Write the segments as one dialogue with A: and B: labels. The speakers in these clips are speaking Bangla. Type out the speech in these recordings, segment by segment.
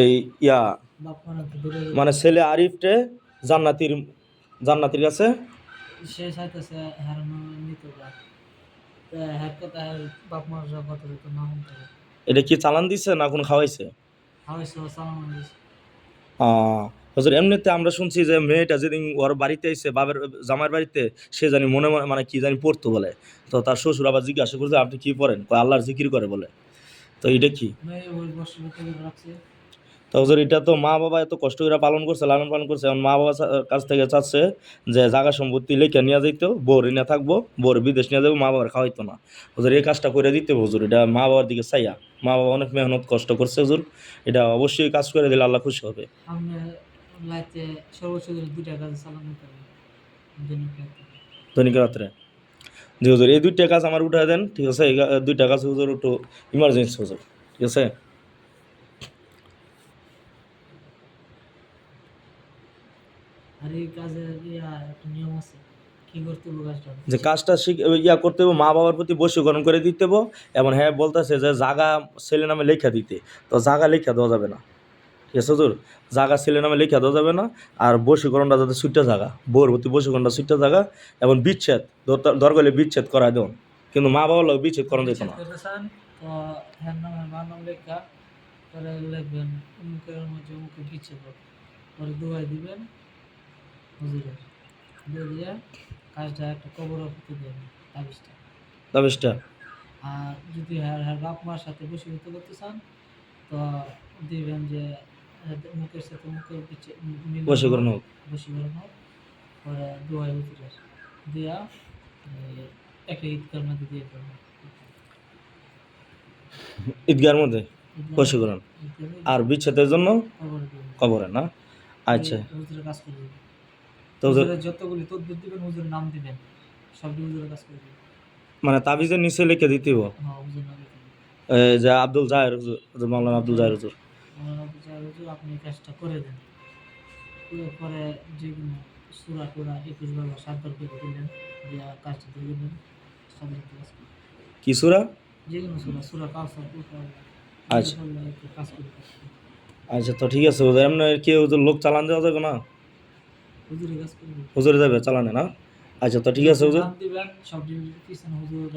A: এই ইয়া
B: মানে
A: মানে ছেলে আরিফটে জান্নাতির জান্নাতির কাছে? এটা কি চালান দিছে না কোনো খাওয়াইছে? হুজুর এমনিতে আমরা শুনছি যে মেয়েটা যেদিন ওর বাড়িতে এসে বাবার জামার বাড়িতে সে জানি মনে মনে মানে কি জানি পড়তো বলে। তো তার শ্বশুর আবার জিজ্ঞাসা করছে আপনি কি পড়েন? আল্লাহর জিকির করে বলে। তো এটা কি? তো হুজুর এটা তো মা বাবা এত কষ্ট করে পালন করছে লালন পালন করছে। এখন মা বাবার কাছ থেকে চাচ্ছে যে জায়গা সম্পত্তি লেখে নিয়ে যাইতো বউর না থাকব বউর বিদেশ নিয়ে যাব মা বাবার খাওয়াইতো না। হুজুর এই কাজটা করে দিতে হুজুর এটা মা বাবার দিকে চাইয়া। মা বাবা অনেক মেহনত কষ্ট করছে হুজুর এটা অবশ্যই কাজ করে দিলে আল্লাহ খুশি হবে।
B: সর্বোচ্চ দুইটা কাজে ক্ষেত্রে।
A: দৈনিক রাত্রে জি হুজুর এই দুইটা কাজ আমার উঠায় দেন ঠিক আছে? এই দুইটা কাজ হুজুর একটু ইমার্জেন্সি হুজুর ঠিক আছে? যে কাজটা ইয়া করতে হবে মা বাবার প্রতি বশীকরণ করে দিতে হবে এবং হ্যাঁ বলতেছে যে জাগা ছেলে নামে লেখা দিতে তো জাগা লেখা দেওয়া যাবে না। ঠিক আছে হুজুর? জাগা ছেলে নামে লেখা দেওয়া যাবে না আর বশীকরণটা যাতে সুইটা জাগা বউর প্রতি বশীকরণটা সুইটা জাগা এবং বিচ্ছেদ দর- দরকার হলে বিচ্ছেদ করা দেন। কিন্তু মা বাবার লোক বিচ্ছেদ করানো যেত না।
B: কাজটা একটা কবর তাবিজটা। আর যদি হ্যার হ্যার বাপ মার সাথে বসীভূত করতে চান তো দিবেন যে হ্যাঁ, মুখের সাথে মুখের
A: বশীকরণ হোক।
B: বশীকরণ হোক। হুজুরের দিয়া একটা ঈদকার মধ্যে দিয়ে
A: ঈদগার মধ্যে? বশীকরণ। আর বিচ্ছেদের জন্য? কবরে না? আচ্ছা।
B: হুজুরের কাজ করে
A: তো হুজুর
B: হুজুরের যতগুলি তদ্বির দিবেন হুজুরের নাম দিবেন সবটি হুজুরের কাজ করে দিবেন
A: মানে তাবিজের নিচে লিখে দিতে হবে
B: হ্যাঁ
A: যে আব্দুল জাহের হুজুর মাওলানা আব্দুল জাহের হুজুর।
B: মৌলানা আবু জাহেল আপনি এই কাজটা করে দেন। করে পরে যেগুলো সুরা টুরা একুশ বার বা সাতবার করে দিলেন দিয়া কাজটা দিয়ে দিলেন
A: কি সুরা?
B: যেগুলো সুরা সুরা কাউসার
A: আচ্ছা।
B: কাজ করে
A: আচ্ছা তো ঠিক আছে হুজুর এমনি কি হুজুর লোক চালান দেওয়া যাবে না? হুজুরে যাবে চালানে না? আচ্ছা তো ঠিক আছে হুজুর
B: সব হুজুর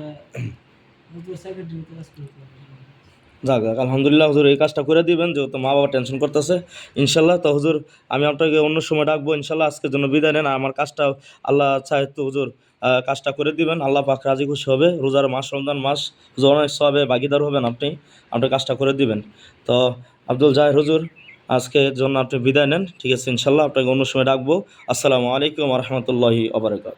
B: হুজুর সেক্রেটারিতে কাজ করে দিবেন।
A: যাক যাক, আলহামদুলিল্লাহ হুজুর এই কাজটা করে দিবেন, যেহেতু মা বাবা টেনশন করতেছে। ইনশাল্লাহ তো হুজুর আমি আপনাকে অন্য সময় ডাকবো, ইনশাল্লাহ আজকের জন্য বিদায় নেন। আমার কাজটা, আল্লাহ চাহে তো হুজুর কাজটা করে দিবেন। আল্লাহ পাক রাজি খুশি হবে। রোজার মাস, রমজান মাস অনেক সবে ভাগিদার হবেন আপনি। আপনি কাজটা করে দিবেন। তো আব্দুল জাহের হুজুর, আজকের জন্য আপনি বিদায় নেন। ঠিক আছে, ইনশাল্লাহ আপনাকে অন্য সময় ডাকবো। আসসালামু আলাইকুম রহমতুল্লাহি আবরকাত